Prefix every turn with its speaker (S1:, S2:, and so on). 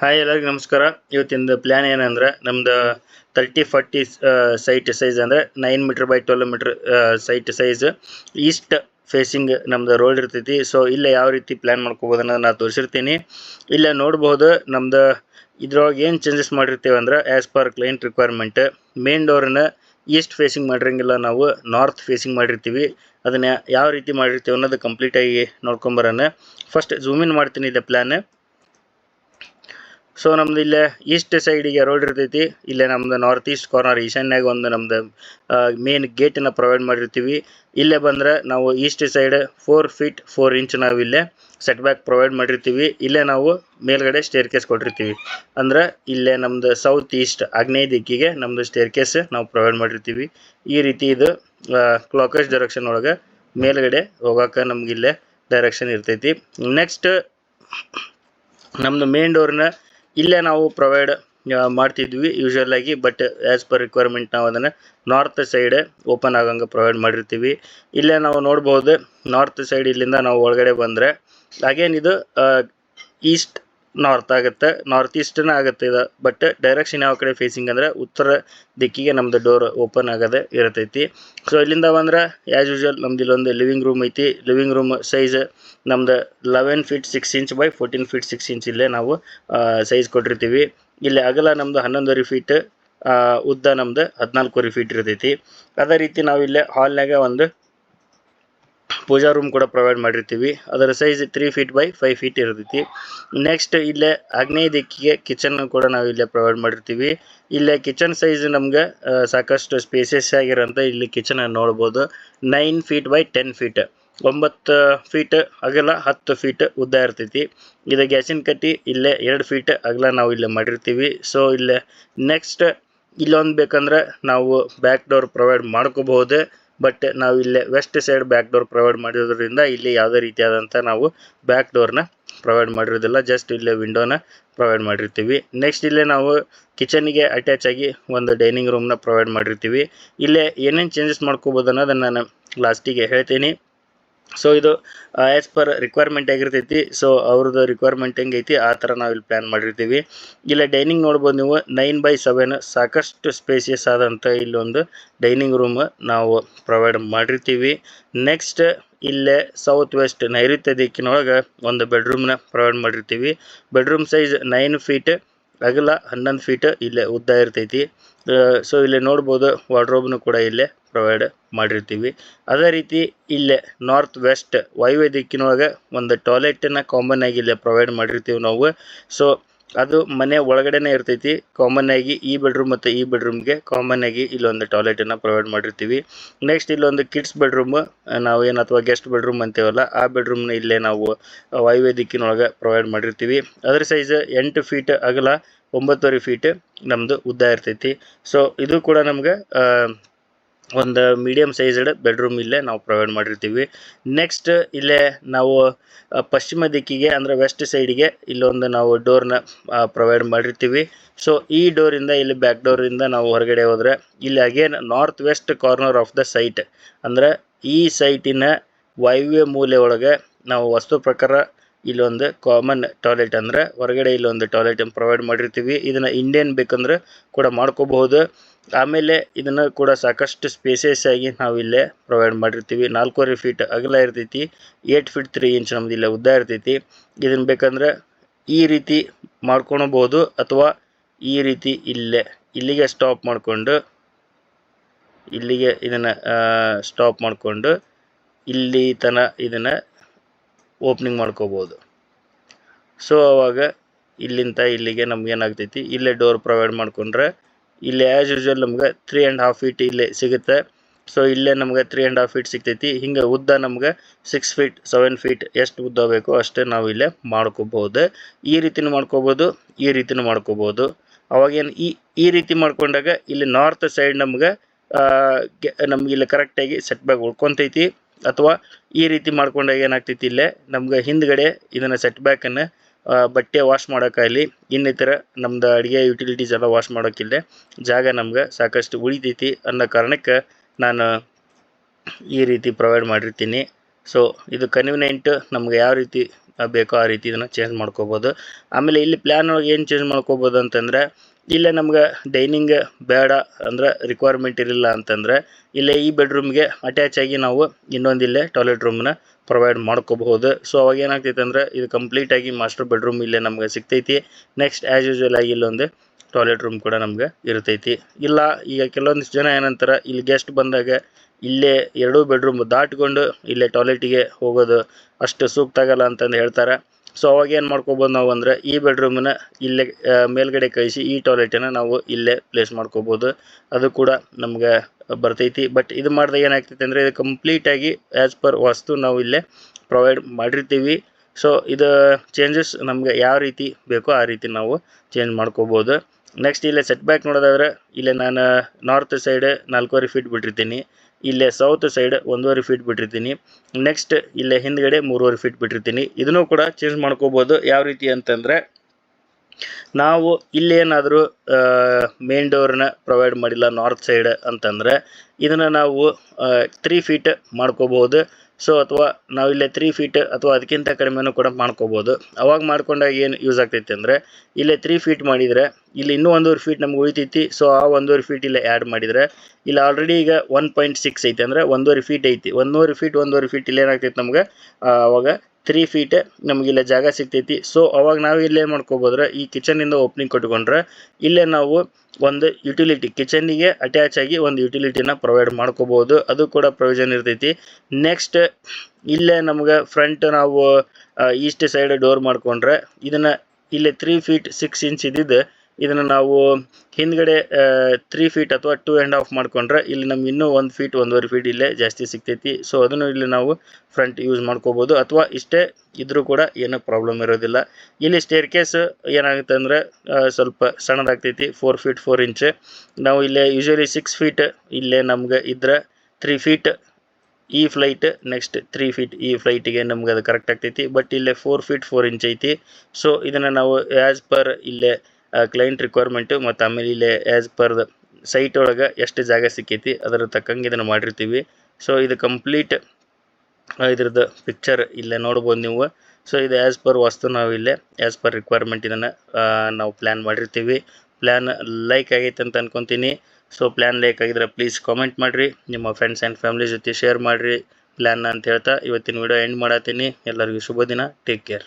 S1: Hi ಎಲ್ಲರಿಗೂ ನಮಸ್ಕಾರ. ಇವತ್ತಿನ ಪ್ಲ್ಯಾನ್ ಏನಂದ್ರೆ ನಮ್ದು ತರ್ಟಿ ಫಾರ್ಟಿ ಸೈಟ್ ಸೈಜ್ ಅಂದರೆ nine metre by twelve metre site size east facing ನಮ್ದು ರೋಡ್ ಇರ್ತೈತಿ. ಸೊ ಇಲ್ಲೇ ಯಾವ ರೀತಿ ಪ್ಲ್ಯಾನ್ ಮಾಡ್ಕೋಬೋದು ಅನ್ನೋದು ನಾನು ತೋರಿಸಿರ್ತೀನಿ. ಇಲ್ಲೇ ನೋಡ್ಬೋದು ನಮ್ದು ಇದ್ರೊಳಗೆ ಏನು ಚೇಂಜಸ್ ಮಾಡಿರ್ತೀವಿ ಅಂದ್ರೆ as per client requirement main ಡೋರನ್ನ east facing ಮಾಡಿರಂಗಿಲ್ಲ ನಾವು ನಾರ್ತ್ ಫೇಸಿಂಗ್ ಮಾಡಿರ್ತೀವಿ. ಅದನ್ನ ಯಾವ ರೀತಿ ಮಾಡಿರ್ತೀವಿ ಅನ್ನೋದು ಕಂಪ್ಲೀಟಾಗಿ ನೋಡ್ಕೊಂಬರೋಣ ಫಸ್ಟ್ ಝೂಮ್ ಇನ್ ಮಾಡ್ತೀನಿ ಇದೆ ಪ್ಲ್ಯಾನ್ ಸೊ ನಮ್ದು ಇಲ್ಲೇ ಈಸ್ಟ್ ಸೈಡಿಗೆ ರೋಡ್ ಇರ್ತೈತಿ. ಇಲ್ಲೇ ನಮ್ದು ನಾರ್ತ್ ಈಸ್ಟ್ ಕಾರ್ನರ್ ಈಶಾನ್ಯಾಗ ಒಂದು ನಮ್ದು ಮೇನ್ ಗೇಟನ್ನು ಪ್ರೊವೈಡ್ ಮಾಡಿರ್ತೀವಿ. ಇಲ್ಲೇ ಬಂದ್ರೆ ನಾವು east side four feet four inch ನಾವು ಇಲ್ಲೇ ಸೆಟ್ ಬ್ಯಾಕ್ ಪ್ರೊವೈಡ್ ಮಾಡಿರ್ತೀವಿ. ಇಲ್ಲೇ ನಾವು ಮೇಲ್ಗಡೆ ಸ್ಟೇರ್ ಕೇಸ್ ಕೊಟ್ಟಿರ್ತೀವಿ. ಅಂದ್ರೆ ಇಲ್ಲೇ ನಮ್ದು ಸೌತ್ ಈಸ್ಟ್ ಆಗ್ನೇಯ ದಿಕ್ಕಿಗೆ ನಮ್ದು ಸ್ಟೇರ್ ಕೇಸ್ ನಾವು ಪ್ರೊವೈಡ್ ಮಾಡಿರ್ತೀವಿ. ಈ ರೀತಿ ಇದು ಕ್ಲಾಕಸ್ ಡೈರೆಕ್ಷನ್ ಒಳಗೆ ಮೇಲ್ಗಡೆ ಹೋಗೋಕೆ ನಮ್ಗೆ ಇಲ್ಲೇ ಡೈರೆಕ್ಷನ್ ಇರ್ತೈತಿ. ನೆಕ್ಸ್ಟ್ ನಮ್ದು ಮೇನ್ ಡೋರ್ನ ಇಲ್ಲೇ ನಾವು ಪ್ರೊವೈಡ್ ಮಾಡ್ತಿದ್ವಿ ಯೂಶಲ್ ಆಗಿ ಬಟ್ ಆ್ಯಸ್ ಪರ್ ರಿಕ್ವೈರ್ಮೆಂಟ್ ನಾವು ಅದನ್ನು ನಾರ್ತ್ ಸೈಡ್ ಓಪನ್ ಆಗೋಂಗೆ ಪ್ರೊವೈಡ್ ಮಾಡಿರ್ತೀವಿ. ಇಲ್ಲೇ ನಾವು ನೋಡ್ಬೋದು ನಾರ್ತ್ ಸೈಡ್ ಇಲ್ಲಿಂದ ನಾವು ಒಳಗಡೆ ಬಂದರೆ ಅಗೇನ್ ಇದು ಈಸ್ಟ್ ನಾರ್ತ್ ಆಗುತ್ತೆ. ನಾರ್ತ್ ಈಸ್ಟನ್ನ ಆಗುತ್ತೆ ಇದು. ಬಟ್ ಡೈರೆಕ್ಷನ್ ಯಾವ ಕಡೆ ಫೇಸಿಂಗ್ ಅಂದರೆ ಉತ್ತರ ದಿಕ್ಕಿಗೆ ನಮ್ಮದು ಡೋರ್ ಓಪನ್ ಆಗದೆ ಇರತೈತಿ. ಸೊ ಇಲ್ಲಿಂದ ಬಂದ್ರೆ ಆ್ಯಸ್ ಯೂಶ್ವಲ್ ನಮ್ದು ಇಲ್ಲೊಂದು ಲಿವಿಂಗ್ ರೂಮ್ ಐತಿ. ಲಿವಿಂಗ್ ರೂಮ್ ಸೈಜ್ ನಮ್ದು eleven feet six inch by fourteen feet six inch ಇಲ್ಲೇ ನಾವು ಸೈಜ್ ಕೊಟ್ಟಿರ್ತೀವಿ. ಇಲ್ಲಿ ಅಗಲ ನಮ್ಮದು ಹನ್ನೊಂದುವರೆ ಫೀಟ್ ಉದ್ದ ನಮ್ದು ಹದಿನಾಲ್ಕುವರೆ ಫೀಟ್ ಇರ್ತೈತಿ. ಅದೇ ರೀತಿ ನಾವು ಇಲ್ಲೇ ಹಾಲ್ನಾಗ ಒಂದು ಪೂಜಾ ರೂಮ್ ಕೂಡ ಪ್ರೊವೈಡ್ ಮಾಡಿರ್ತೀವಿ. ಅದರ size three feet by five feet ಇರ್ತೈತಿ. ನೆಕ್ಸ್ಟ್ ಇಲ್ಲೇ ಆಗ್ನೇಯ ದಿಕ್ಕಿಗೆ ಕಿಚನ್ ಕೂಡ ನಾವು ಇಲ್ಲೇ ಪ್ರೊವೈಡ್ ಮಾಡಿರ್ತೀವಿ. ಇಲ್ಲೇ ಕಿಚನ್ ಸೈಜ್ ನಮ್ಗೆ ಸಾಕಷ್ಟು ಸ್ಪೇಸಸ್ ಆಗಿರೋಂಥ ಇಲ್ಲಿ ಕಿಚನ್ ನೋಡ್ಬೋದು. Nine feet by ten feet ಒಂಬತ್ತು ಫೀಟ್ ಅಗಲ ಹತ್ತು ಫೀಟ್ ಉದ್ದ ಇರ್ತೈತಿ. ಇದು ಗ್ಯಾಸಿನ ಕಟ್ಟಿ ಇಲ್ಲೇ ಎರಡು ಫೀಟ್ ಅಗಲ ನಾವು ಇಲ್ಲೇ ಮಾಡಿರ್ತೀವಿ. ಸೊ ಇಲ್ಲೇ ನೆಕ್ಸ್ಟ್ ಇಲ್ಲೊಂದು ಬೇಕಂದ್ರೆ ನಾವು ಬ್ಯಾಕ್ ಡೋರ್ ಪ್ರೊವೈಡ್ ಮಾಡ್ಕೋಬಹುದು. ಬಟ್ ನಾವು ಇಲ್ಲೇ west side back door provide ಮಾಡಿರೋದ್ರಿಂದ ಇಲ್ಲಿ ಯಾವುದೇ ರೀತಿಯಾದಂಥ ನಾವು ಬ್ಯಾಕ್ ಡೋರ್ನ ಪ್ರೊವೈಡ್ ಮಾಡಿರೋದಿಲ್ಲ. ಜಸ್ಟ್ ಇಲ್ಲೇ ವಿಂಡೋನ ಪ್ರೊವೈಡ್ ಮಾಡಿರ್ತೀವಿ. ನೆಕ್ಸ್ಟ್ ಇಲ್ಲೇ ನಾವು ಕಿಚನಿಗೆ ಅಟ್ಯಾಚ್ ಆಗಿ ಒಂದು ಡೈನಿಂಗ್ ರೂಮ್ನ ಪ್ರೊವೈಡ್ ಮಾಡಿರ್ತೀವಿ. ಇಲ್ಲೇ ಏನೇನು ಚೇಂಜಸ್ ಮಾಡ್ಕೋಬೋದು ಅನ್ನೋದನ್ನು ನಾನು ಲಾಸ್ಟಿಗೆ ಹೇಳ್ತೀನಿ. ಸೊ ಇದು ಆ್ಯಸ್ ಪರ್ ರಿಕ್ವೈರ್ಮೆಂಟ್ ಆಗಿರ್ತೈತಿ. ಸೊ ಅವ್ರದ್ದು ರಿಕ್ವೈರ್ಮೆಂಟ್ ಹೆಂಗೈತಿ ಆ ಥರ ನಾವು ಇಲ್ಲಿ ಪ್ಲ್ಯಾನ್ ಮಾಡಿರ್ತೀವಿ. ಇಲ್ಲ ಡೈನಿಂಗ್ ನೋಡ್ಬೋದು ನೀವು ನೈನ್ ಬೈ ಸೆವೆನ್ ಸಾಕಷ್ಟು ಸ್ಪೇಸಿಯಸ್ ಆದಂಥ ಇಲ್ಲೊಂದು ಡೈನಿಂಗ್ ರೂಮ್ ನಾವು ಪ್ರೊವೈಡ್ ಮಾಡಿರ್ತೀವಿ. ನೆಕ್ಸ್ಟ್ ಇಲ್ಲೇ ಸೌತ್ ವೆಸ್ಟ್ ನೈಋತ್ಯ ದಿಕ್ಕಿನೊಳಗೆ ಒಂದು ಬೆಡ್ರೂಮ್ನ ಪ್ರೊವೈಡ್ ಮಾಡಿರ್ತೀವಿ. ಬೆಡ್ರೂಮ್ ಸೈಜ್ ನೈನ್ ಫೀಟ್ ಅಗಲ ಹನ್ನೊಂದು ಫೀಟ್ ಇಲ್ಲೇ ಉದ್ದ ಇರ್ತೈತಿ. ಸೊ ಇಲ್ಲಿ ನೋಡ್ಬೋದು ವಾರ್ಡ್ರೋಬ್ನು ಕೂಡ ಇಲ್ಲೇ ಪ್ರೊವೈಡ್ ಮಾಡಿರ್ತೀವಿ. ಅದೇ ರೀತಿ ಇಲ್ಲೇ ನಾರ್ತ್ ವೆಸ್ಟ್ ವಾಯುವ್ಯ ದಿಕ್ಕಿನೊಳಗೆ ಒಂದು ಟಾಯ್ಲೆಟನ್ನು ಕಾಮನ್ ಆಗಿ ಇಲ್ಲೇ ಪ್ರೊವೈಡ್ ಮಾಡಿರ್ತೀವಿ ನಾವು. ಸೊ ಅದು ಮನೆ ಒಳಗಡೆನೇ ಇರ್ತೈತಿ. ಕಾಮನ್ ಆಗಿ ಈ ಬೆಡ್ರೂಮ್ ಮತ್ತು ಈ ಬೆಡ್ರೂಮ್ಗೆ ಕಾಮನ್ ಆಗಿ ಇಲ್ಲೊಂದು ಟಾಯ್ಲೆಟನ್ನು ಪ್ರೊವೈಡ್ ಮಾಡಿರ್ತೀವಿ. ನೆಕ್ಸ್ಟ್ ಇಲ್ಲೊಂದು ಕಿಡ್ಸ್ ಬೆಡ್ರೂಮ್ ನಾವು ಏನು ಅಥವಾ ಗೆಸ್ಟ್ ಬೆಡ್ರೂಮ್ ಅಂತೀವಲ್ಲ, ಆ ಬೆಡ್ರೂಮ್ನ ಇಲ್ಲೇ ನಾವು ವಾಯುವ್ಯ ದಿಕ್ಕಿನೊಳಗೆ ಪ್ರೊವೈಡ್ ಮಾಡಿರ್ತೀವಿ. ಅದ್ರ ಸೈಜ್ ಎಂಟು ಫೀಟ್ ಅಗಲ, ಒಂಬತ್ತುವರೆ ಫೀಟ್ ನಮ್ಮದು ಉದ್ದ ಇರ್ತೈತಿ. ಸೊ ಇದು ಕೂಡ ನಮ್ಗೆ ಒಂದು ಮೀಡಿಯಮ್ ಸೈಜ್ಡ್ ಬೆಡ್ರೂಮ್ ಇಲ್ಲೇ ನಾವು ಪ್ರೊವೈಡ್ ಮಾಡಿರ್ತೀವಿ. ನೆಕ್ಸ್ಟ್ ಇಲ್ಲೇ ನಾವು ಪಶ್ಚಿಮ ದಿಕ್ಕಿಗೆ ಅಂದರೆ ವೆಸ್ಟ್ ಸೈಡಿಗೆ ಇಲ್ಲೊಂದು ನಾವು ಡೋರ್ನ ಪ್ರೊವೈಡ್ ಮಾಡಿರ್ತೀವಿ. ಸೊ ಈ ಡೋರಿಂದ ಇಲ್ಲಿ ಬ್ಯಾಕ್ ಡೋರಿಂದ ನಾವು ಹೊರಗಡೆ ಹೋದರೆ ಇಲ್ಲಿ again north west corner of the site ಅಂದರೆ ಈ ಸೈಟಿನ ವಾಯುವ್ಯ ಮೂಲೆ ಒಳಗೆ ನಾವು ವಸ್ತು ಪ್ರಕಾರ ಇಲ್ಲೊಂದು ಕಾಮನ್ ಟಾಯ್ಲೆಟ್ ಅಂದರೆ ಹೊರಗಡೆ ಇಲ್ಲೊಂದು ಟಾಯ್ಲೆಟನ್ನು ಪ್ರೊವೈಡ್ ಮಾಡಿರ್ತೀವಿ. ಇದನ್ನು ಇಂಡಿಯನ್ ಬೇಕಂದ್ರೆ ಕೂಡ ಮಾಡ್ಕೋಬಹುದು. ಆಮೇಲೆ ಇದನ್ನು ಕೂಡ ಸಾಕಷ್ಟು ಸ್ಪೇಸಸ್ ಆಗಿ ನಾವು ಇಲ್ಲೇ ಪ್ರೊವೈಡ್ ಮಾಡಿರ್ತೀವಿ. ನಾಲ್ಕೂವರೆ ಫೀಟ್ ಅಗಲ ಇರ್ತೈತಿ ಏಟ್ ಫೀಟ್ ತ್ರೀ ಇಂಚ್ ನಮ್ದು ಇಲ್ಲೇ ಉದ್ದ ಇರ್ತೈತಿ. ಇದನ್ನ ಬೇಕಂದ್ರೆ ಈ ರೀತಿ ಮಾಡ್ಕೊಳ್ಬೋದು ಅಥವಾ ಈ ರೀತಿ ಇಲ್ಲೇ, ಇಲ್ಲಿಗೆ ಸ್ಟಾಪ್ ಮಾಡಿಕೊಂಡು, ಇಲ್ಲಿಗೆ ಇದನ್ನು ಸ್ಟಾಪ್ ಮಾಡಿಕೊಂಡು ಇಲ್ಲಿ ತನ ಇದನ್ನು ಓಪನಿಂಗ್ ಮಾಡ್ಕೋಬೋದು ಸೊ ಅವಾಗ ಇಲ್ಲಿಂದ ಇಲ್ಲಿಗೆ ನಮ್ಗೆ ಏನಾಗ್ತೈತಿ ಇಲ್ಲೇ ಡೋರ್ ಪ್ರೊವೈಡ್ ಮಾಡ್ಕೊಂಡ್ರೆ ಇಲ್ಲಿ ಆ್ಯಸ್ ಯೂಶ್ವಲ್ ನಮ್ಗೆ ತ್ರೀ ಆ್ಯಂಡ್ ಹಾಫ್ ಫೀಟ್ ಇಲ್ಲಿ ಸಿಗುತ್ತೆ. ಸೊ ಇಲ್ಲೇ ನಮ್ಗೆ ತ್ರೀ ಆ್ಯಂಡ್ ಹಾಫ್ ಫೀಟ್ ಸಿಗ್ತೈತಿ. ಹಿಂಗೆ ಉದ್ದ ನಮ್ಗೆ ಸಿಕ್ಸ್ ಫೀಟ್ ಸೆವೆನ್ ಫೀಟ್ ಎಷ್ಟು ಉದ್ದ ಬೇಕೋ ಅಷ್ಟೇ ನಾವು ಇಲ್ಲೇ ಮಾಡ್ಕೋಬೋದು. ಈ ರೀತಿನೂ ಮಾಡ್ಕೋಬೋದು, ಈ ರೀತಿನೂ ಮಾಡ್ಕೋಬೋದು. ಅವಾಗೇನು ಈ ಈ ರೀತಿ ಮಾಡ್ಕೊಂಡಾಗ ಇಲ್ಲಿ ನಾರ್ತ್ ಸೈಡ್ ನಮ್ಗೆ ನಮ್ಗೆ ಇಲ್ಲಿ ಕರೆಕ್ಟಾಗಿ ಸೆಟ್ ಬ್ಯಾಕ್ ಉಳ್ಕೊತೈತಿ. ಅಥವಾ ಈ ರೀತಿ ಮಾಡ್ಕೊಂಡಾಗ ಏನಾಗ್ತೈತಿ ಇಲ್ಲೇ ನಮ್ಗೆ ಹಿಂದ್ಗಡೆ ಇದನ್ನು ಸೆಟ್ ಬ್ಯಾಕನ್ನು ಬಟ್ಟೆ ವಾಶ್ ಮಾಡೋಕ್ಕಾಗಲಿ, ಇನ್ನಿತರ ನಮ್ದು ಅಡುಗೆ ಯುಟಿಲಿಟೀಸ್ ಎಲ್ಲ ವಾಶ್ ಮಾಡೋಕ್ಕಿಲ್ಲದೆ ಜಾಗ ನಮ್ಗೆ ಸಾಕಷ್ಟು ಉಳಿತೈತಿ ಅನ್ನೋ ಕಾರಣಕ್ಕೆ ನಾನು ಈ ರೀತಿ ಪ್ರೊವೈಡ್ ಮಾಡಿರ್ತೀನಿ. ಸೊ ಇದು ಕನ್ವಿನೆಂಟ್ ನಮ್ಗೆ ಯಾವ ರೀತಿ ಬೇಕೋ ಆ ರೀತಿ ಇದನ್ನು ಚೇಂಜ್ ಮಾಡ್ಕೋಬೋದು. ಆಮೇಲೆ ಇಲ್ಲಿ ಪ್ಲ್ಯಾನ್ ಒಳಗೆ ಏನು ಚೇಂಜ್ ಮಾಡ್ಕೋಬೋದು ಅಂತಂದರೆ ಇಲ್ಲೇ ನಮ್ಗೆ ಡೈನಿಂಗ್ ಬೇಡ ಅಂದ್ರೆ ರಿಕ್ವೈರ್ಮೆಂಟ್ ಇರಲಿಲ್ಲ ಅಂತಂದರೆ ಇಲ್ಲೇ ಈ ಬೆಡ್ರೂಮ್ಗೆ ಅಟ್ಯಾಚ್ ಆಗಿ ನಾವು ಇನ್ನೊಂದು ಇಲ್ಲೇ ಟಾಯ್ಲೆಟ್ ರೂಮ್ನ ಪ್ರೊವೈಡ್ ಮಾಡ್ಕೋಬಹುದು. ಸೊ ಅವಾಗ ಏನಾಗ್ತೈತೆ ಅಂದರೆ ಇದು ಕಂಪ್ಲೀಟಾಗಿ ಮಾಸ್ಟರ್ ಬೆಡ್ರೂಮ್ ಇಲ್ಲೇ ನಮ್ಗೆ ಸಿಗ್ತೈತಿ. ನೆಕ್ಸ್ಟ್ ಆ್ಯಸ್ ಯೂಶ್ವಲ್ ಆಗಿ ಇಲ್ಲೊಂದು ಟಾಯ್ಲೆಟ್ ರೂಮ್ ಕೂಡ ನಮ್ಗೆ ಇರ್ತೈತಿ. ಇಲ್ಲ, ಈಗ ಕೆಲವೊಂದಿಷ್ಟು ಜನ ಏನಂತಾರ, ಇಲ್ಲಿ ಗೆಸ್ಟ್ ಬಂದಾಗ ಇಲ್ಲೇ ಎರಡೂ ಬೆಡ್ರೂಮ್ ದಾಟ್ಕೊಂಡು ಇಲ್ಲೇ ಟಾಯ್ಲೆಟಿಗೆ ಹೋಗೋದು ಅಷ್ಟು ಸೂಕ್ತ ಆಗಲ್ಲ ಅಂತಂದು ಹೇಳ್ತಾರೆ. ಸೊ ಅವಾಗ ಏನು ಮಾಡ್ಕೋಬೋದು ನಾವು ಅಂದರೆ ಈ ಬೆಡ್ರೂಮನ್ನ ಇಲ್ಲೇ ಮೇಲ್ಗಡೆ ಕಳಿಸಿ ಈ ಟಾಯ್ಲೆಟನ್ನು ನಾವು ಇಲ್ಲೇ ಪ್ಲೇಸ್ ಮಾಡ್ಕೋಬೋದು. ಅದು ಕೂಡ ನಮ್ಗೆ ಬರ್ತೈತಿ. ಬಟ್ ಇದು ಮಾಡಿದಾಗ ಏನಾಗ್ತೈತೆ ಅಂದರೆ ಇದು ಕಂಪ್ಲೀಟಾಗಿ ಆ್ಯಸ್ ಪರ್ ವಾಸ್ತು ನಾವು ಇಲ್ಲೇ ಪ್ರೊವೈಡ್ ಮಾಡಿರ್ತೀವಿ. ಸೊ ಇದು ಚೇಂಜಸ್ ನಮಗೆ ಯಾವ ರೀತಿ ಬೇಕೋ ಆ ರೀತಿ ನಾವು ಚೇಂಜ್ ಮಾಡ್ಕೋಬೋದು. ನೆಕ್ಸ್ಟ್ ಇಲ್ಲೇ ಸೆಟ್ ಬ್ಯಾಕ್ ನೋಡೋದಾದ್ರೆ, ಇಲ್ಲೇ ನಾನು ನಾರ್ತ್ ಸೈಡ್ ನಾಲ್ಕೂವರೆ ಫೀಟ್ ಬಿಟ್ಟಿರ್ತೀನಿ. ಇಲ್ಲೇ ಸೌತ್ ಸೈಡ್ ಒಂದೂವರೆ ಫೀಟ್ ಬಿಟ್ಟಿರ್ತೀನಿ. ನೆಕ್ಸ್ಟ್ ಇಲ್ಲೇ ಹಿಂದ್ಗಡೆ ಮೂರುವರೆ ಫೀಟ್ ಬಿಟ್ಟಿರ್ತೀನಿ. ಇದನ್ನು ಕೂಡ ಚೇಂಜ್ ಮಾಡ್ಕೋಬೋದು. ಯಾವ ರೀತಿ ಅಂತಂದರೆ, ನಾವು ಇಲ್ಲೇನಾದರೂ ಮೇನ್ ಡೋರ್ನ ಪ್ರೊವೈಡ್ ಮಾಡಿಲ್ಲ ನಾರ್ತ್ ಸೈಡ್ ಅಂತಂದರೆ, ಇದನ್ನು ನಾವು ತ್ರೀ ಫೀಟ್ ಮಾಡ್ಕೋಬೋದು. ಸೊ ಅಥವಾ ನಾವು ಇಲ್ಲೇ ತ್ರೀ ಫೀಟ್ ಅಥವಾ ಅದಕ್ಕಿಂತ ಕಡಿಮೆನೂ ಕೂಡ ಮಾಡ್ಕೋಬೋದು. ಅವಾಗ ಮಾಡ್ಕೊಂಡಾಗ ಏನು ಯೂಸ್ ಆಗ್ತೈತೆ ಅಂದರೆ ಇಲ್ಲೇ ತ್ರೀ ಫೀಟ್ ಮಾಡಿದರೆ ಇಲ್ಲಿ ಇನ್ನೂ ಒಂದೂವರೆ ಫೀಟ್ ನಮ್ಗೆ ಉಳಿತೈತಿ. ಸೊ ಆ ಒಂದೂವರೆ ಫೀಟ್ ಇಲ್ಲೇ ಆ್ಯಡ್ ಮಾಡಿದರೆ ಇಲ್ಲಿ ಆಲ್ರೆಡಿ ಈಗ ಒನ್ ಪಾಯಿಂಟ್ ಸಿಕ್ಸ್ ಐತಿ ಅಂದರೆ ಒಂದೂವರೆ ಫೀಟ್ ಐತಿ. ಒಂದೂವರೆ ಫೀಟ್ ಒಂದೂವರೆ ಫೀಟ್ ಇಲ್ಲಿ ಏನಾಗ್ತೈತೆ ನಮ್ಗೆ? ಆ, ಅವಾಗ ತ್ರೀ ಫೀಟ್ ನಮ್ಗೆ ಇಲ್ಲೇ ಜಾಗ ಸಿಗ್ತೈತಿ. ಸೊ ಅವಾಗ ನಾವು ಇಲ್ಲೇ ಏನು ಮಾಡ್ಕೋಬೋದ್ರೆ ಈ ಕಿಚನಿಂದ ಓಪನಿಂಗ್ ಕೊಟ್ಕೊಂಡ್ರೆ ಇಲ್ಲೇ ನಾವು ಒಂದು ಯುಟಿಲಿಟಿ ಕಿಚನ್ನಿಗೆ ಅಟ್ಯಾಚ್ ಆಗಿ ಒಂದು ಯುಟಿಲಿಟಿನ ಪ್ರೊವೈಡ್ ಮಾಡ್ಕೋಬೋದು. ಅದು ಕೂಡ ಪ್ರೊವಿಷನ್ ಇರ್ತೈತಿ. ನೆಕ್ಸ್ಟ್ ಇಲ್ಲೇ ನಮ್ಗೆ ಫ್ರಂಟ್ ನಾವು ಈಸ್ಟ್ ಸೈಡ್ ಡೋರ್ ಮಾಡ್ಕೊಂಡ್ರೆ ಇದನ್ನು ಇಲ್ಲೇ ತ್ರೀ ಫೀಟ್ ಸಿಕ್ಸ್ ಇಂಚ್ ಇದ್ದಿದ್ದು ಇದನ್ನು ನಾವು ಹಿಂದ್ಗಡೆ ತ್ರೀ ಫೀಟ್ ಅಥವಾ ಟೂ ಆ್ಯಂಡ್ ಆಫ್ ಮಾಡ್ಕೊಂಡ್ರೆ ಇಲ್ಲಿ ನಮ್ಗೆ ಇನ್ನೂ ಒಂದು ಫೀಟ್ ಒಂದೂವರೆ ಫೀಟ್ ಇಲ್ಲೇ ಜಾಸ್ತಿ ಸಿಗ್ತೈತಿ. ಸೊ ಅದನ್ನು ಇಲ್ಲಿ ನಾವು ಫ್ರಂಟ್ ಯೂಸ್ ಮಾಡ್ಕೋಬೋದು. ಅಥವಾ ಇಷ್ಟೇ ಇದ್ರೂ ಕೂಡ ಏನೂ ಪ್ರಾಬ್ಲಮ್ ಇರೋದಿಲ್ಲ. ಇಲ್ಲಿ ಸ್ಟೇರ್ ಕೇಸ್ ಏನಾಗುತ್ತೆ ಅಂದರೆ ಸ್ವಲ್ಪ ಸಣ್ಣದಾಗ್ತೈತಿ ಫೋರ್ ಫೀಟ್ ಫೋರ್ ಇಂಚ್ ನಾವು ಇಲ್ಲೇ ಯೂಶ್ವಲಿ ಸಿಕ್ಸ್ ಫೀಟ್ ಇಲ್ಲೇ ನಮ್ಗೆ ಇದ್ರೆ ತ್ರೀ ಫೀಟ್ ಈ ಫ್ಲೈಟ್ ನೆಕ್ಸ್ಟ್ ತ್ರೀ ಫೀಟ್ ಈ ಫ್ಲೈಟಿಗೆ ನಮ್ಗೆ ಅದು ಕರೆಕ್ಟ್ ಆಗ್ತೈತಿ. ಬಟ್ ಇಲ್ಲೇ ಫೋರ್ ಫೀಟ್ ಫೋರ್ ಇಂಚ್ ಐತಿ. ಸೊ ಇದನ್ನು ನಾವು ಆ್ಯಸ್ ಪರ್ ಇಲ್ಲೇ ಕ್ಲೈಂಟ್ ರಿಕ್ವೈರ್ಮೆಂಟು ಮತ್ತು ಆಮೇಲೆ ಇಲ್ಲಿ ಆ್ಯಸ್ ಪರ್ ದ ಸೈಟ್ ಒಳಗೆ ಎಷ್ಟು ಜಾಗ ಸಿಕ್ಕೈತಿ, ಅದರ ತಕ್ಕಂಗೆ ಇದನ್ನು ಮಾಡಿರ್ತೀವಿ. ಸೊ ಇದು ಕಂಪ್ಲೀಟ್ ಇದ್ರದ್ದು ಪಿಕ್ಚರ್ ಇಲ್ಲೇ ನೋಡ್ಬೋದು ನೀವು. ಸೊ ಇದು ಆ್ಯಸ್ ಪರ್ ವಸ್ತು ನಾವು ಇಲ್ಲೇ ಆ್ಯಸ್ ಪರ್ ರಿಕ್ವೈರ್ಮೆಂಟ್ ಇದನ್ನು ನಾವು ಪ್ಲ್ಯಾನ್ ಮಾಡಿರ್ತೀವಿ. ಪ್ಲ್ಯಾನ್ ಲೈಕ್ ಆಗೈತೆ ಅಂತ ಅನ್ಕೊತೀನಿ. ಸೊ ಪ್ಲ್ಯಾನ್ ಲೈಕ್ ಆಗಿದ್ರೆ ಪ್ಲೀಸ್ ಕಾಮೆಂಟ್ ಮಾಡಿರಿ. ನಿಮ್ಮ ಫ್ರೆಂಡ್ಸ್ ಆ್ಯಂಡ್ ಫ್ಯಾಮಿಲಿ ಜೊತೆ ಶೇರ್ ಮಾಡಿರಿ. ಪ್ಲ್ಯಾನ್ ಅಂತ ಹೇಳ್ತಾ ಇವತ್ತಿನ ವಿಡಿಯೋ ಎಂಡ್ ಮಾಡತ್ತೀನಿ ಎಲ್ಲರಿಗೂ ಶುಭ ದಿನ ಟೇಕ್ ಕೇರ್